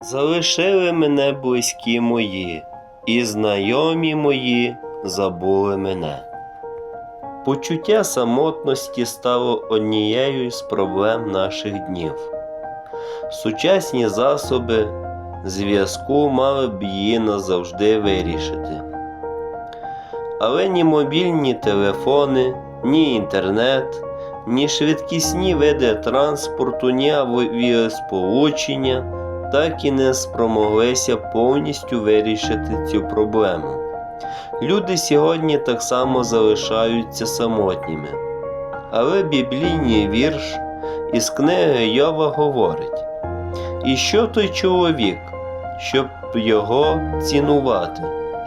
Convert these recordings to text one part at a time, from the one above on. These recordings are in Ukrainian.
Залишили мене близькі мої, і знайомі мої забули мене. Почуття самотності стало однією з проблем наших днів. Сучасні засоби зв'язку мали б її назавжди вирішити. Але ні мобільні телефони, ні інтернет, ні швидкісні види транспорту, ні авіасполучення так і не спромоглися повністю вирішити цю проблему. Люди сьогодні так само залишаються самотніми. Але біблійний вірш із книги Йова говорить: І що той чоловік, щоб його цінувати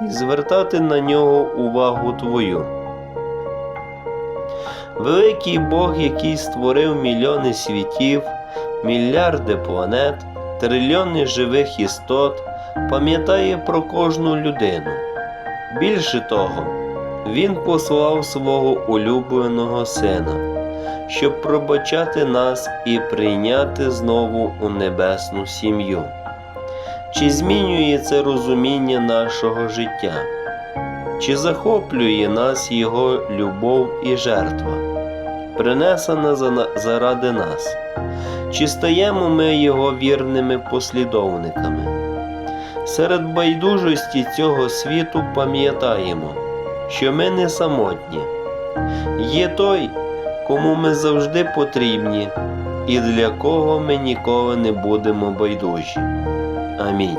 і звертати на нього увагу твою? Великий Бог, який створив мільйони світів, мільярди планет, трильйони живих істот, пам'ятає про кожну людину. Більше того, Він послав свого улюбленого сина, щоб пробачати нас і прийняти знову у небесну сім'ю. Чи змінює це розуміння нашого життя? Чи захоплює нас Його любов і жертва, принесена заради нас? Чи стаємо ми Його вірними послідовниками? Серед байдужості цього світу пам'ятаємо, що ми не самотні. Є той, кому ми завжди потрібні, і для кого ми ніколи не будемо байдужі. Амінь.